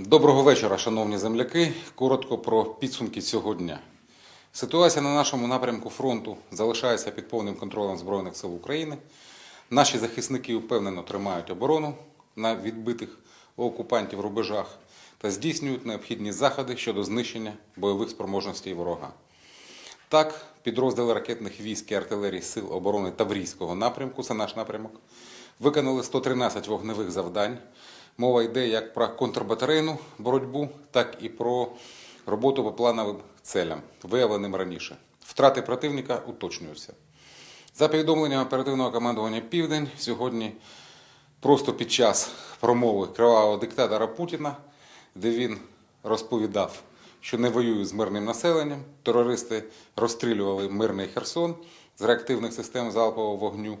Доброго вечора, шановні земляки. Коротко про підсумки цього дня. Ситуація на нашому напрямку фронту залишається під повним контролем Збройних сил України. Наші захисники впевнено тримають оборону на відбитих окупантів рубежах та здійснюють необхідні заходи щодо знищення бойових спроможностей ворога. Так, підрозділи ракетних військ і артилерії Сил оборони Таврійського напрямку, це наш напрямок, виконали 113 вогневих завдань. Мова йде як про контрбатарейну боротьбу, так і про роботу по плановим целям, виявленим раніше. Втрати противника уточнюються. За повідомленням оперативного командування Південь, сьогодні просто під час промови кривавого диктатора Путіна, де він розповідав, що не воюють з мирним населенням, терористи розстрілювали мирний Херсон з реактивних систем залпового вогню.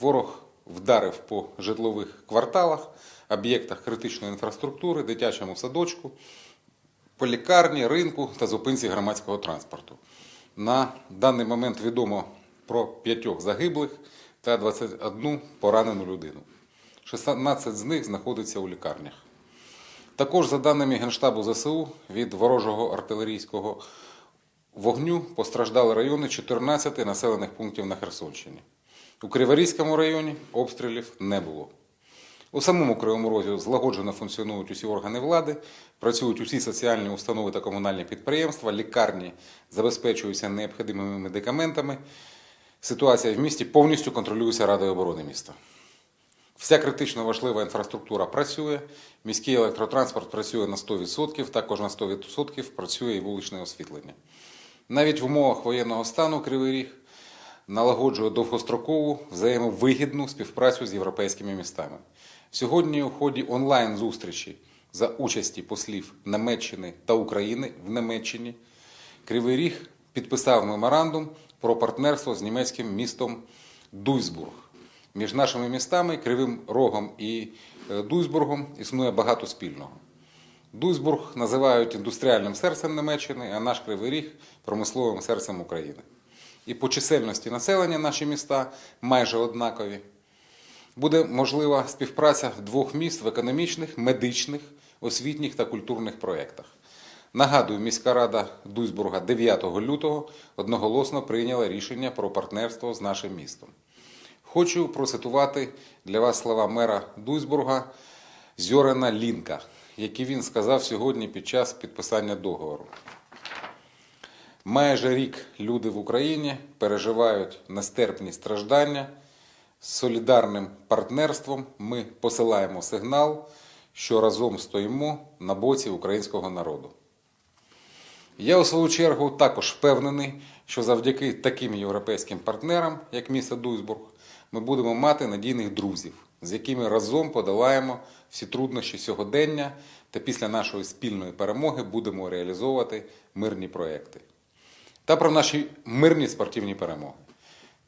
Ворог вдарив по житлових кварталах, об'єктах критичної інфраструктури, дитячому садочку, по лікарні, ринку та зупинці громадського транспорту. На даний момент відомо про п'ятьох загиблих та 21 поранену людину. 16 з них знаходиться у лікарнях. Також, за даними Генштабу ЗСУ, від ворожого артилерійського вогню постраждали райони 14 населених пунктів на Херсонщині. У Криворізькому районі обстрілів не було. У самому Кривому Розі злагоджено функціонують усі органи влади, працюють усі соціальні установи та комунальні підприємства, лікарні забезпечуються необхідними медикаментами. Ситуація в місті повністю контролюється Радою оборони міста. Вся критично важлива інфраструктура працює, міський електротранспорт працює на 100%, також на 100% працює і вуличне освітлення. Навіть в умовах воєнного стану Кривий Ріг налагоджує довгострокову взаємовигідну співпрацю з європейськими містами. Сьогодні у ході онлайн-зустрічі за участі послів Німеччини та України в Німеччині Кривий Ріг підписав меморандум про партнерство з німецьким містом Дуйсбург. Між нашими містами Кривим Рогом і е, Дуйсбургом існує багато спільного. Дуйсбург називають індустріальним серцем Німеччини, а наш Кривий Ріг промисловим серцем України. І по чисельності населення наші міста майже однакові. Буде можлива співпраця двох міст в економічних, медичних, освітніх та культурних проєктах. Нагадую, міська рада Дуйсбурга 9 лютого одноголосно прийняла рішення про партнерство з нашим містом. Хочу процитувати для вас слова мера Дуйсбурга Зьорена Лінка, які він сказав сьогодні під час підписання договору. Майже рік люди в Україні переживають нестерпні страждання. З солідарним партнерством ми посилаємо сигнал, що разом стоїмо на боці українського народу. Я у свою чергу також впевнений, що завдяки таким європейським партнерам, як місто Дуйсбург, ми будемо мати надійних друзів, з якими разом подолаємо всі труднощі сьогодення та після нашої спільної перемоги будемо реалізовувати мирні проекти. Та про наші мирні спортивні перемоги.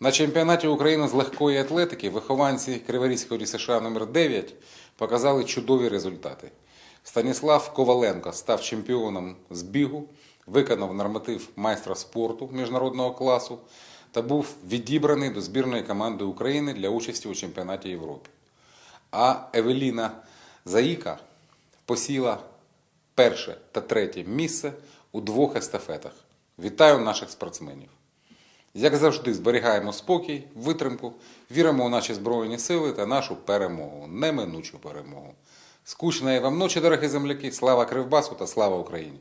На чемпіонаті України з легкої атлетики вихованці Криворізького ДСШ номер 9 показали чудові результати. Станіслав Коваленко став чемпіоном з бігу, виконав норматив майстра спорту міжнародного класу та був відібраний до збірної команди України для участі у чемпіонаті Європи. А Евеліна Заїка посіла перше та третє місце у двох естафетах. Вітаю наших спортсменів! Як завжди, зберігаємо спокій, витримку, віримо у наші Збройні сили та нашу перемогу, неминучу перемогу. Скучної вам ночі, дорогі земляки! Слава Кривбасу та слава Україні!